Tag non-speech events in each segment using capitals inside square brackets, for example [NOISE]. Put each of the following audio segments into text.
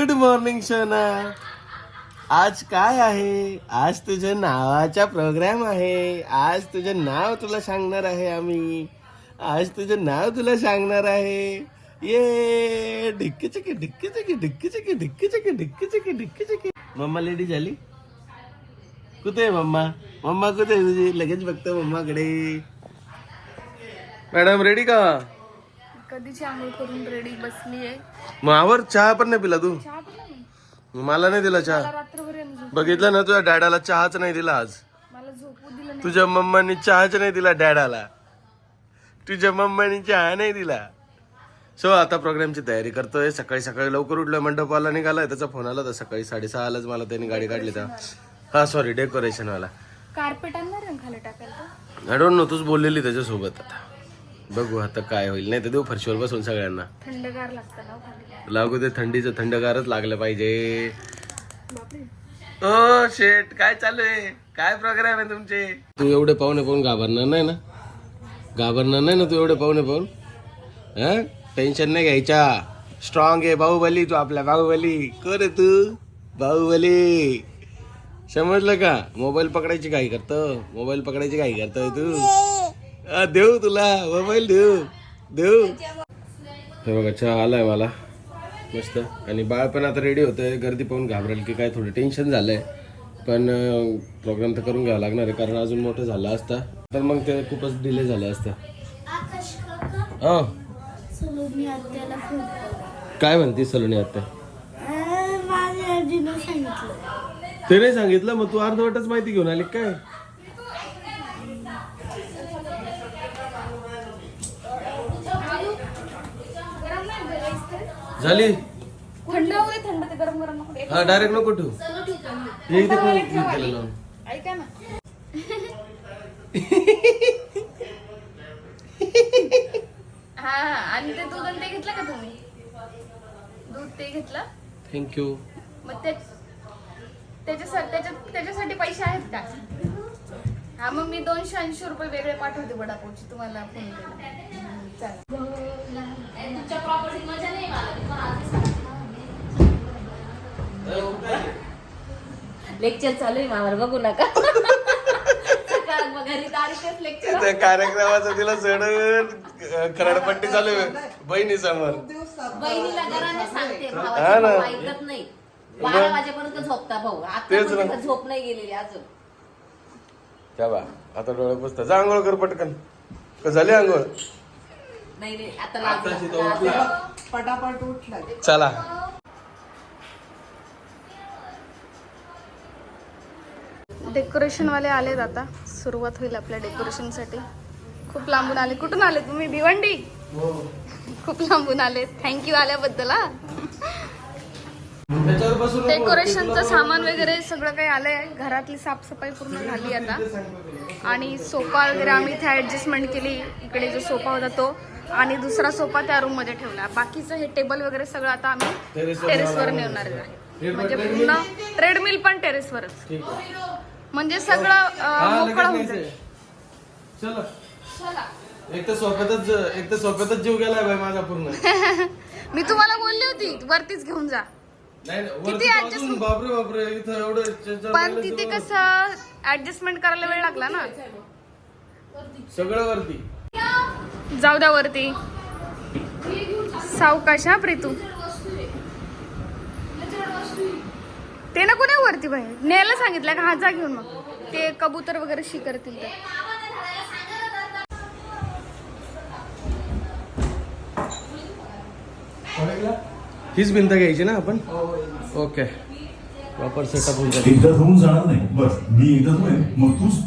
Good morning सोना आज काय आहे? आज तुझ्या नावाचा प्रोग्राम आहे. आज तुझं नाव तुला सांगणार आहे आम्ही. आज तुझं नाव तुला सांगणार आहे. ये ढिक्की चिकी ढिक्की चिकी ढिक्की चिकी ढिक्की चिकी ढिक्की चिकी ढिक्की चिकी. मम्मा लेडी झाली? कुठे आहे मम्मा? मम्मा कुठे आहे तुझी? लगेच बघतो मम्माकडे. मॅडम रेडी का? कधीची आंघोळ करून रेडी बसली आहे मग आवर चहा पण नाही पिला तू? चहा पिला मी मला नाही दिला चहा. रात्रभर झोप. बघितलं ना तुझ्या डॅडाला चहाच नाही दिला आज. मला झोपू दिलं नाही. तुझ्या मम्मानी चहाच नाही दिला डॅडाला. तुझ्या मम्मानी चहा नाही दिला. सो आता प्रोग्रामची तयारी करतोय. सकाळी सकाळी लवकर उठलोय. मंडपाला निघालाय. त्याचा फोन आला होता सकाळी साडेसहा आलाच. मला त्यांनी गाडी काढली तेव्हा हा सॉरी डेकोरेशन वाला. कार्पेट आणणार आहे ना खाली टाकायला? तो? आय डोंट नो तूच बोललेली त्याच्यासोबत आता. बघू आता काय होईल. नाही तर देऊ फरशीवर बसून सगळ्यांना. थंडगार लागतं ना खाली लागू दे थंडीचं थंडगारच लागलं पाहिजे. बापरे. ओ शेट काय चालू आहे? काय प्रोग्राम आहे तुमचे? तू एवढे पाहुणे पाहून घाबरणार नाही ना? घाबरणार नाही ना तू एवढे पाहुणे पाहून? हा? टेन्शन नाही घ्यायच्या स्ट्रॉंग आहे बाहुबली तू आपला बाहुबली. कर तू बाहुबली. समजलं का? मोबाईल पकडायची काय करतो. मोबाईल पकडायची काय करतोय तू. देऊ तुला मोबाईल देऊ. देऊ. हे बघा चहा आलाय मला. मस्त. आणि बाळ पण आता रेडी होतंय. गर्दी पाहून घाबरेल की काय थोडं टेन्शन झालंय. पण प्रोग्राम तर करून घ्यावा लागणार आहे कारण अजून मोठं झालं असतं. तर मग ते खूपच डिले झालं असतं. हो. सलोनी आत्याला फोन काय म्हणते सलोनी आता माझ्या आजीनं सांगितलं. ते नाही सांगितलं? मग तू अर्धवटच माहिती घेऊन आली काय? झाली? थंड होऊ दे थंड ते गरम गरम नको. हा डायरेक्ट नको ठेवू. हे इथे ठेव, इथे त्याला लावून. ऐका ना. हा हा. आणि ते दूध आणि ते घेतलं का तुम्ही? दूध ते घेतलं? थँक्यू मग ते त्याच्यासाठी त्याच्या त्याच्यासाठी पैसे आहेत का? हा मग मी दोनशे ऐंशी रुपये वेगळे पाठवते वडापावचे तुम्हाला फोन केला चला लेक्चर चालू आहे मामाला बघू नका. कार्यक्रमाचं तिला चढ खरडपट्टी चालू आहे. बहिणी समोर बहिणीला घराने सांगते हा ऐकत नाही. बारा वाजेपर्यंत झोपता भाऊ. आता झोप नाही गेलेली अजून. त्या बा आता डोळे पुसता जा आंघोळ कर पटकन. का झाली आंघोळ? नाही नाही आता लागला. उठला. चला. डेकोरेशन वाले आलेत आता. सुरुवात होईल आपल्या डेकोरेशनसाठी. खूप लांबून आले. कुठून आले तुम्ही? भिवंडी? खूप लांबून आले. थँक्यू आल्याबद्दल हा. डेकोरेशनचं सामान वगैरे सगळं काही आलंय. घरातली साफसफाई पूर्ण झाली आता. आणि सोफा वगैरे आम्ही इथे ऍडजस्टमेंट केली. इकडे जो सोफा होता तो. आणि दुसरा सोफा त्या रूममध्ये ठेवला. बाकीचं हे टेबल वगैरे सगळं आता आम्ही टेरेसवर नेणार आहे. म्हणजे पूर्ण ट्रेडमिल पण टेरेसवरच. म्हणजे सगळं हा, अं, लगेच होऊन न्यायचंय. चला. एक तर सोप्यातच एक तर सोप्यातच जीव गेलाय बाई माझा पूर्ण. [LAUGHS] मी तुम्हाला बोलली होती वरतीच घेऊन जा. नाही नाही, वरती adjust- बापरे बापरे इथं एवढं च- च- पण तिथे कसं ऍडजस्टमेंट करायला वेळ लागला ना? सगळं वरती. जाऊ द्या वरती. सावकाश हा प्रीतू. ते नको नाही वरती बाई? न्यायला सांगितलं का? हा जा घेऊन मग. ते कबूतर वगैरे शी करतील तर हीच भिंत घ्यायची ना आपण? ओके. प्रॉपर सेटअप होऊन जाईल. एकदा होऊन जाणार नाही. बस. मी एकदा मग तूच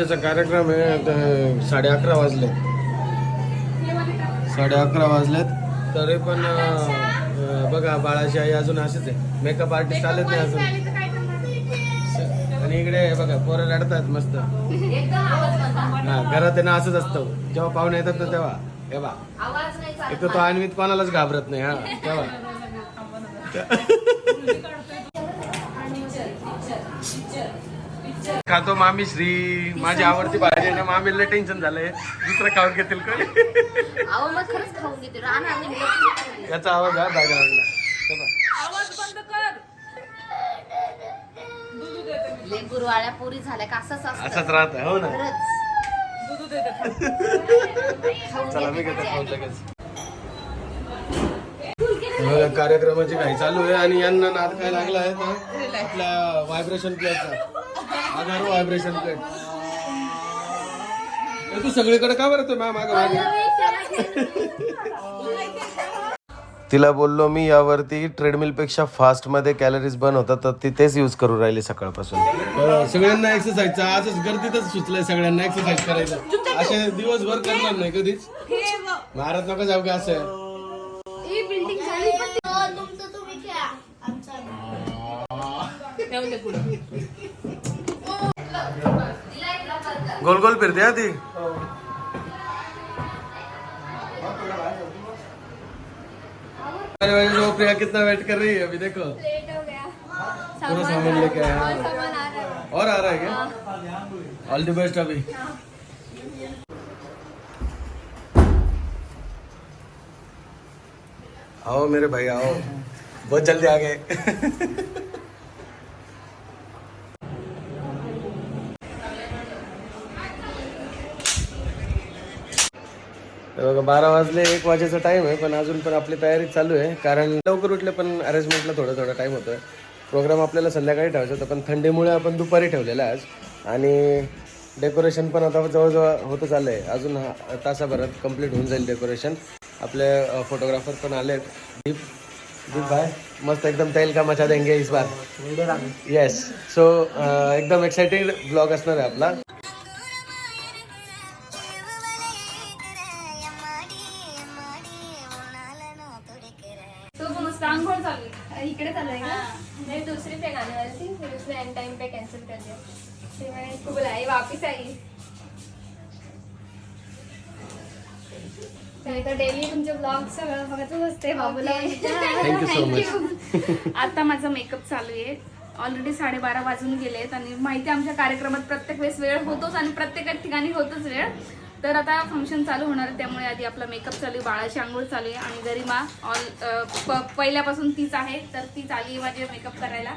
एक कार्यक्रम आहे साडे अकरा वाजले. साडे अकरा वाजलेत. तरी पण बघा बाळाची आई अजून असेच आहे. मेकअप आर्टिस्ट आलेच नाही अजून. आणि इकडे बघा पोरं रडतात मस्त. हा घरात आहे ना असंच असतं. जेव्हा पाहुणे येतात ना तेव्हा. हे बा. इथं एक तो अन्वित कोणालाच घाबरत नाही हा तेव्हा. खातो मामी श्री. माझी आवडती भाजी आहे ना मामीला टेन्शन झालंय. दुसरं खाऊन घेतील कोणी. याचा आवाज आहे बॅकग्राऊंडला लय गुरवाळ्या पुरी झाल्या का? असंच असतं. असंच राहत हो ना. चला मी घेतो खाऊन लगेच. बघा, कार्यक्रमाची घाई चालू आहे आणि यांना नाद काय लागला आहे आपल्या व्हायब्रेशन प्लेटचा आधार व्हायब्रेशन प्लेट तू सगळीकडे का बरं मॅम तिला बोललो मी यावरती ट्रेडमिलपेक्षा फास्टमध्ये कॅलरीज बर्न होतात तर ती तेच यूज करू राहिली सकाळपासून. सगळ्यांना एक्सरसाइजचा आजच गर्दीतच सुचलंय सगळ्यांना एक्सरसाइज करायचं. असे दिवसभर करणार नाही कधीच. महाराज नका जाऊ का असं? गोल गोल फिरते हा ती अरे भाई वो प्रिया कितना वेट कर रही है? अभी देखो। हो पूरा सामान लेके आया। है। और आ रहा है क्या? ऑल द बेस्ट अभी। आओ मेरे भाई आओ। बहुत जल्दी आ गए। [LAUGHS] तर बघा बारा वाजले एक वाजेचा टाइम आहे पण अजून पण आपली तयारी चालू आहे. कारण लवकर उठले पण अरेंजमेंटला थोडा थोडा टाइम होतोय प्रोग्राम आपल्याला संध्याकाळी ठेवायचा होता पण थंडीमुळे आपण दुपारी ठेवलेला आज. आणि डेकोरेशन पण आता जवळजवळ होतं चाललं आहे अजून हा तासाभरात कंप्लीट होऊन जाईल डेकोरेशन आपले फोटोग्राफर पण आले दीप दीप भाई मस्त एकदम तेल का मचा देंगे इस बार. येस सो एकदम एक्साइटेड ब्लॉग असणार आहे आपला. इसको बुलाई वापस आई. तर डेली तुमचे ब्लॉग सगळं बघतच असते बाबूला. थँक्यू सो मच आता माझा मेकअप चालू आहे. ऑलरेडी साडेबारा वाजून गेलेत आणि माहिती आहे, आमच्या कार्यक्रमात प्रत्येक वेळेस वेळ होतोच आणि प्रत्येक ठिकाणी होतोच वेळ. तर आता फंक्शन चालू होणार आहे त्यामुळे आधी आपला मेकअप चालू आहे बाळाची आंघोळ चालू आहे आणि गरिमा ऑल अ, प- पहिल्यापासून तीच आहे. तर ती आहे माझे मेकअप करायला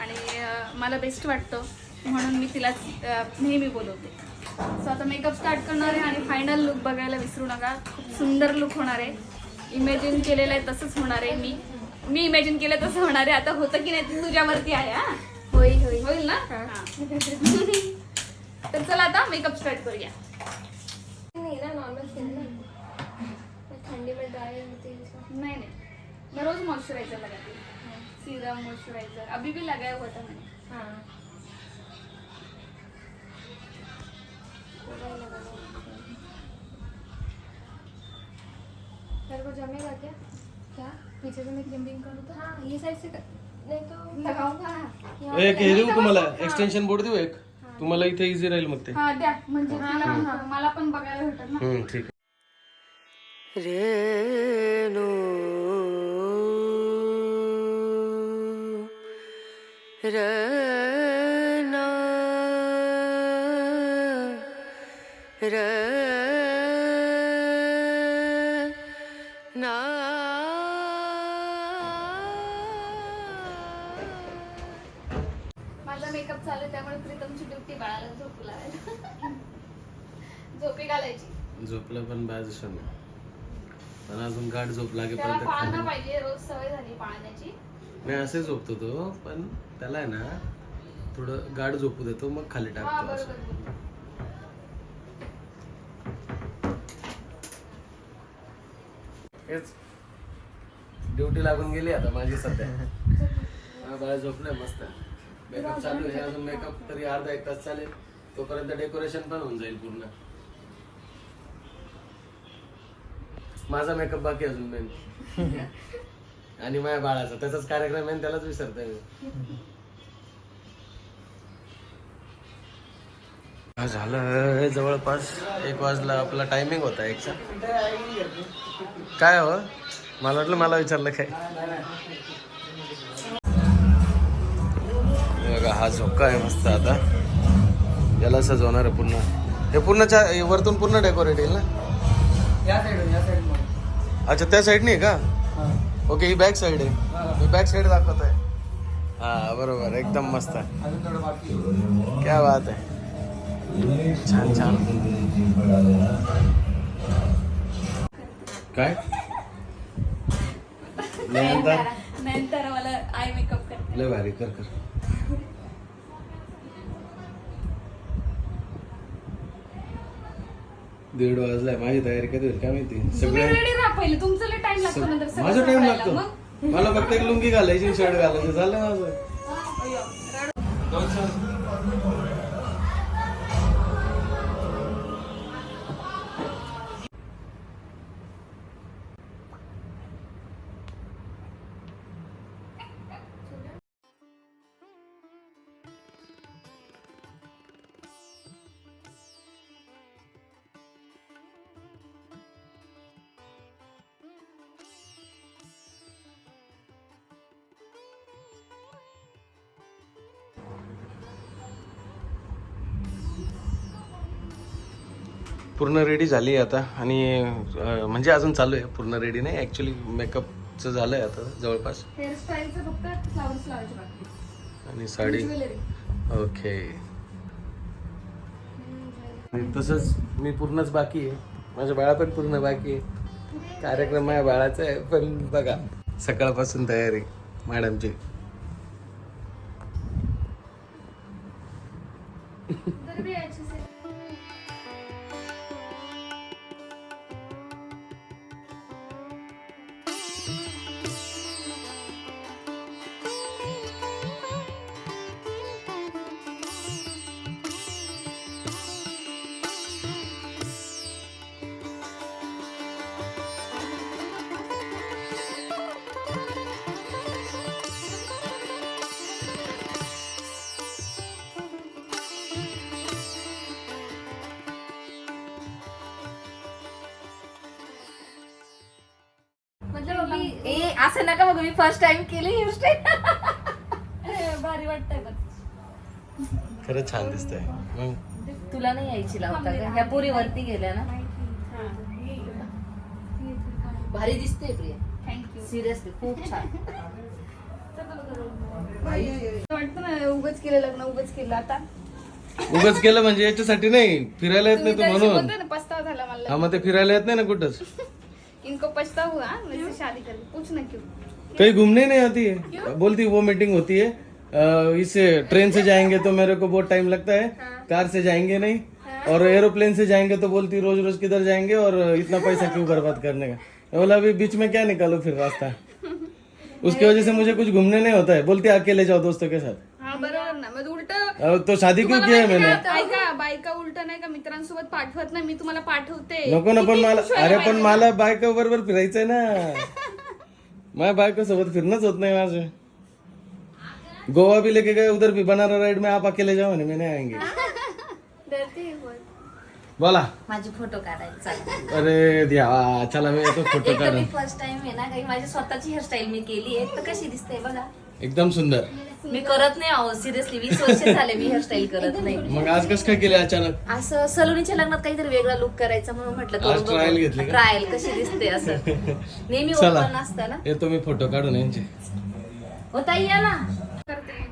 आणि अ, मला बेस्ट वाटतं. म्हणून मी तिलाच अ, नेहमी बोलवते. सो आता मेकअप स्टार्ट करणार आहे आणि फायनल लुक बघायला विसरू नका. खूप सुंदर लुक होणार आहे. इमॅजिन केलेलं आहे तसंच होणार आहे. मी मी इमॅजिन केलं तसं होणार आहे. आता होतं की नाही ते तुझ्यावरती आहे हा? होईल होईल. होईल ना? हा. [LAUGHS] तर चला आता मेकअप स्टार्ट करूया. नहीं ना नॉर्मल स्किन। नहीं. नहीं मैं रोज मॉइस्चराइजर लगाती हूँ सीरम मॉइस्चराइजर अभी भी लगाया हुआ था मैंने. हाँ. मेरे को जमेगा क्या? क्या? पीछे से मैं करूँ तो? हाँ ये साइड से कर... नहीं तो लगाऊंगा। एक हे देऊ तुम्हाला एक्सटेन्शन बोर्ड देऊ एक? तुम्हाला इथे इझी राहील मग ते. हा द्या. म्हणजे मला पण बघायला भेटत ना. हम्म, ठीक. माझा झोपलं पण बाज पण अजून गाठ झोप त्याला पाळणं खाली. पाहिजे रोज सवय झाली पाळण्याची. नाही असे झोपतो तो पण त्याला आहे ना थोडं गाठ झोपू देतो मग खाली हा टाकतो असं बरोबर. हेच. ड्युटी लागून गेली आता माझी सध्या. हा, बाळा झोपलंय मस्त. मेकअप चालू आहे अजून मेकअप तरी अर्धा एक तास चालेल. तोपर्यंत डेकोरेशन पण होऊन जाईल पूर्ण. माझा मेकअप बाकी अजून मेन आणि माझ्या बाळाचा. त्याचाच कार्यक्रम आहे त्यालाच विसरतोय मी. हा, झालं जवळपास एक वाजला. आपला टायमिंग होता एकचा काय हो? मला वाटलं मला विचारलं काय. बघा हा झोका आहे मस्त आता. याला सजवणार आहे पुन्हा हे पूर्ण चा- वरतून पूर्ण डेकोरेट येईल ना? या या साईड अच्छा त्या साईडने आहे का? ओके ही बॅक साईड आहे. मी बॅक साईड दाखवत आहे. हा बरोबर एकदम मस्त आहे. अजून थोडं बाकी आहे. क्या बात आहे. छान छान. काय? [LAUGHS] नयनतार? नंतर मला आय मेकअप कर लय भारी कर कर. दीड वाजलाय. माझी तयारी कधी होईल? काय माहिती? सगळे रेडी राहा पहिले. तुमचं लय टाइम लागतो नंतर सगळं माझा टाइम. लागतो. मग. मला फक्त एक लुंगी घालायची शर्ट घालायचं. झालं माझं? पूर्ण रेडी झाली आहे आता. आणि म्हणजे अजून चालू आहे पूर्ण रेडी नाही. ॲक्च्युली मेकअपचं झालं आहे आता जवळपास. आणि साडी. ओके आणि तसंच मी पूर्णच बाकी आहे. माझ्या बाळा पण पूर्ण बाकी आहे. कार्यक्रम माझ्या बाळाचा आहे पण बघा. सकाळपासून तयारी मॅडमची नका बघू मी फर्स्ट टाइम केली हेअरस्टाईल भारी वाटतंय बघ. खरंच छान दिसतंय. मग? तुला नाही यायची लावता का? ह्या पुरी वरती गेल्या ना? भारी दिसते प्रिया. थँक्यू सिरियसली खूप छान. वाटतं ना उगच केलं लग्न उगच केलं आता. उगाच केलं म्हणजे याच्यासाठी नाही फिरायला येत नाही तू म्हणून. पछतावा झाला मला. हा मग ते फिरायला येत नाही ना कुठंच? इनको पछतावा हुआ मुझसे शादी कर. पूछ ना क्यों? कहीं घूमने नहीं आती है? क्यों? बोलती वो मीटिंग होती है। इससे ट्रेन से जाएँगे तो मेरे को बहुत टाइम लगता है। हाँ। कार से जाएँगे नहीं। हाँ। और एरोप्लेन से जाएँगे तो बोलती रोज रोज किधर जाएँगे और इतना पैसा क्यों बर्बाद करने का? बोला अभी बीच में क्या निकालो फिर रास्ता? उसकी वजह से मुझे कुछ घूमने नहीं होता है। बोलती अकेले जाओ दोस्तों के साथ। हा अ, तो शादी क्यों किया है मैंने? ऐका बायका उलट नाही का? मित्रांसोबत पाठवत नाही मी तुम्हाला पाठवते. नको ना पण मला अरे पण. मला बायको बरोबर फिरायचंय ना. माझ्या बायको सोबत फिरणंच होत नाही माझं. गोवा भी लेके गए उधर भी बनाना राइड में आप अकेले जाओ ना मैं नहीं आएंगे. है. बोला. माझे फोटो काढायचे अरे देवा चला मी येतो फोटो काढून. फर्स्ट टाइम आहे ना काही माझी स्वतःची हेअरस्टाईल मी केली आहे. तर कशी दिसते बघा. एकदम सुंदर. मी करत नाही सिरियसली वीस वर्ष झाले मी हेअरस्टाईल करत नाही. मग आज कसं काय केले अचानक? असं सलोनीच्या लग्नात काहीतरी वेगळा लुक करायचा म्हणून म्हटलं आज trial घेतली का? ट्रायल कशी दिसते असं. नेहमी [LAUGHS] चला ओपन असतं ना? येतो मी फोटो काढून यांचे. होता या ना. करते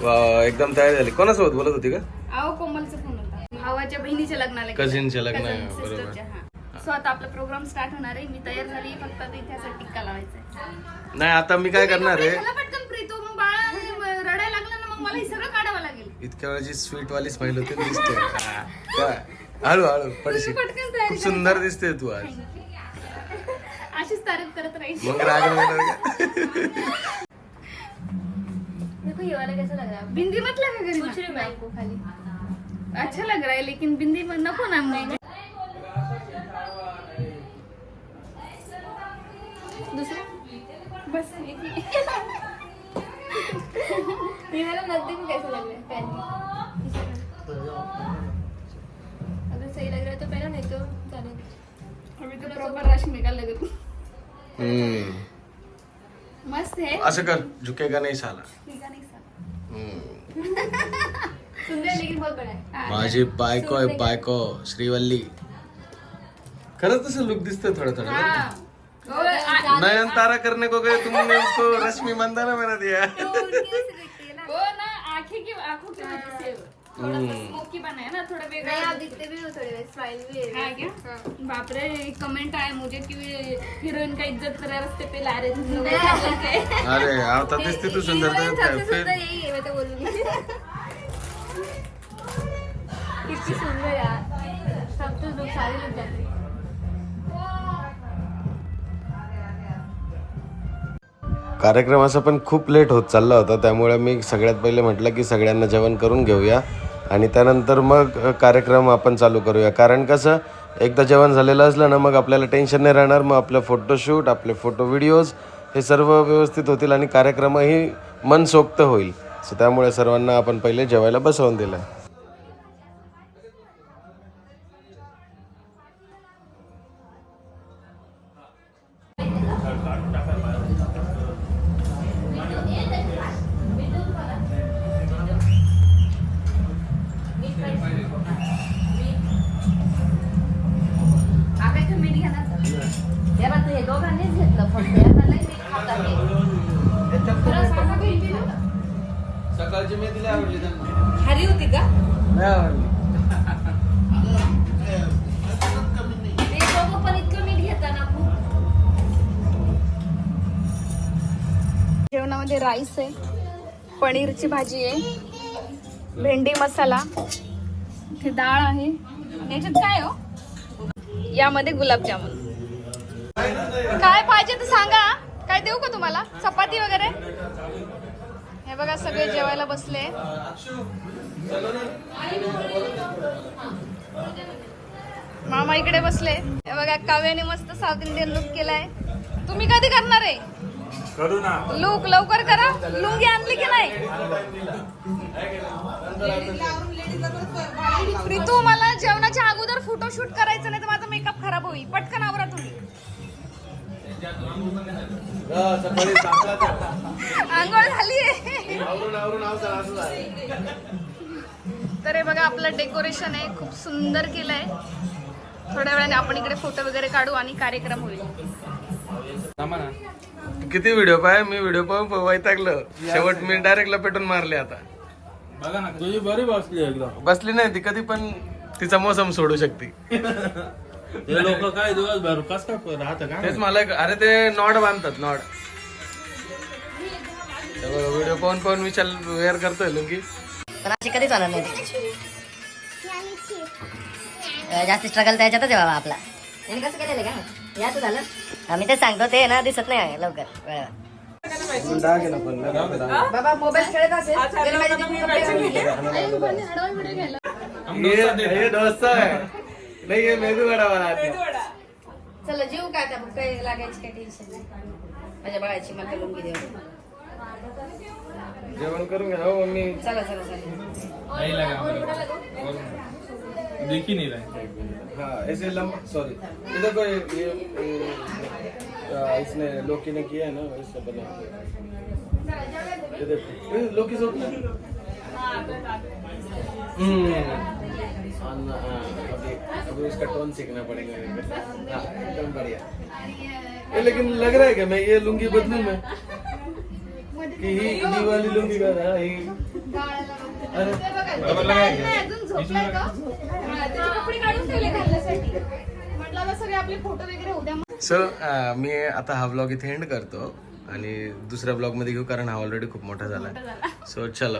वा एकदम तयार झाली. कोणासोबत बोलत होती का? अहो कोमलचा फोन होता. भावाच्या बहिणीच्या लग्नाला गेले. Cousinच्या लग्न आहे, Cousin बरोबर. sisterच्या, हा. सो आता आपला प्रोग्राम स्टार्ट होणार आहे. मी तयार झाली फक्त आता इथे असा टिक्का लावायचा आहे. नाही आता मी काय करणार आहे? पटकन प्रीतो मग बाळा रडायला लागलं ना मग मला हे सगळं काढावं लागेल. इतक्या वेळाची स्वीट वाली स्माइल होते दिसते हा. काय? हळू हळू पडशी पटकन तयारी खूप सुंदर दिसते तू आज. अशीच तारीफ करत राहील. मग राग नाही येणार का? देखो ये वाला कैसा लग रहा है बिंदी मत लगा घरी खाली. अच्छा लग रहा है लेकिन बिंदी मत नको ना मग दुसरा बस एक ही. ये वाला नजदीक में कैसा लग रहा है? अगर सही लग रहा है तो पहनो नहीं तो जाने। अभी तो प्रॉपर रश्मिका लग रही हम्म. मस्त असं कर झुकेगा नाही साला ठीक आहे, नाही सांग. हम्म. सुंदर लेकिन बहुत बड़ा है माझी बायको आहे बायको श्रीवल्ली खरंच तसं लुक दिसतंय थोडं थोडं हा. हो, नयन तारा करने को गए तुमने उसको रश्मि मंदाना बना दिया। हो ना। आंखें की आंखों की वजह से थोड़ा ना थोड़ा आप दिखते भी हो थोड़े स्माइल भी है। हाँ क्या? बापरे एक कमेंट आया मुझे कि हीरोइन का इज्जत करे रास्ते पे ला रहे लोग। [LAUGHS] अरे दिसते तू सुंदर सबसे सुंदर यही है मैं तो बोलूंगी। [LAUGHS] कितनी सुंदर यार। सब तो लोग सारे लोग जाते हैं। कार्यक्रम असा पण खूप लेट होत चालला होता. त्यामुळे मी सगळ्यात पहिले म्हटलं की सगळ्यांना जेवण करून घेऊया. आणि त्यानंतर मग कार्यक्रम आपण चालू करूया. कारण कसं एकदा जेवण झालेलं असलं ना मग आपल्याला टेन्शन नाही राहणार. मग आपलं फोटोशूट आपले फोटो व्हिडिओज हे सर्व व्यवस्थित होतील आणि कार्यक्रमही मनसोक्त होईल. सो त्यामुळे सर्वांना आपण पहिले जेवायला बसवून दिलं. आहे पनीरची भाजी आहे. भेंडी मसाला. हे डाळ आहे. याच्यात काय हो? यामध्ये गुलाबजामुन. काय पाहिजे तर सांगा. काय देऊ का तुम्हाला? चपाती वगैरे? हे बघा सगळे जेवायला बसले. मामा इकडे बसले. हे बघा काव्याने मस्त साऊथ इंडियन लुक केलाय. तुम्ही कधी करणार आहे? करू ना. लुक लवकर करा. लुंगी आणली की नाही? प्रीतू मला जेवणाच्या अगोदर फोटोशूट करायचं नाही तर माझा मेकअप खराब होईल. पटकन आवरा तुम्ही आंघोळ झाली तर हे बघा आपलं डेकोरेशन आहे. खूप सुंदर केलंय. थोड्या वेळाने आपण इकडे फोटो वगैरे काढू आणि कार्यक्रम होईल. किती व्हिडिओ पाय? मी व्हिडिओ पाहून वैतागलं. शेवट मी डायरेक्ट लपेटून मारले आता. बघा ना. तुझी बरी बसली एकदम बसली नाही ती कधी पण तिचा मोसम सोडू शकते. [LAUGHS] हे लोक काय दिवसभर कस काय राहतं का तेच मला एक- अरे ते नॉड बांधतात नॉड. व्हिडिओ पाहून पाहून विचार वेअर करतोय लुंगी. पण अशी कधीच होणार नाही ती. अं, जास्त स्ट्रगल त्याच्यातच आहे बाबा आपला. यांनी कसं केलेलं का? याचं झालं. आम्ही तेच सांगतो ते ना दिसत नाही लवकर. वेळेवर बाबा मोबाईल खेळत असेल कपडे घे. हे नाही हे मेदू वडा मला चला जीव काय त्या काही लागायची काही टेन्शन नाही. माझ्या बाळाची मला लुंगी देऊ जेवण करून घ्या हो मम्मी. चला चला चला. नहीं लगा देख ही नहीं रहा हाँ। ऐसे लंबा सॉरी इधर को ये, ये, ये इसने लोकी ने किया है ना वैसे बना लोकी सोप हाँ, अभी अभी उसका टोन सीखना पड़ेगा। हाँ, एकदम बढ़िया। लेकिन लग रहा है कि मैं ये लुंगी बदलू मैं? कि ही वाली लुंगी का हाँ, ही। अजून झोपलाय का त्याचे कपडे काढून ठेवले घालण्यासाठी म्हटलं आता सगळे आपले फोटो वगैरे उद्या सो मी आता हा ब्लॉग इथे एंड करतो आणि दुसऱ्या ब्लॉगमध्ये घेऊ कारण हा ऑलरेडी खूप मोठा झाला. सो चलो.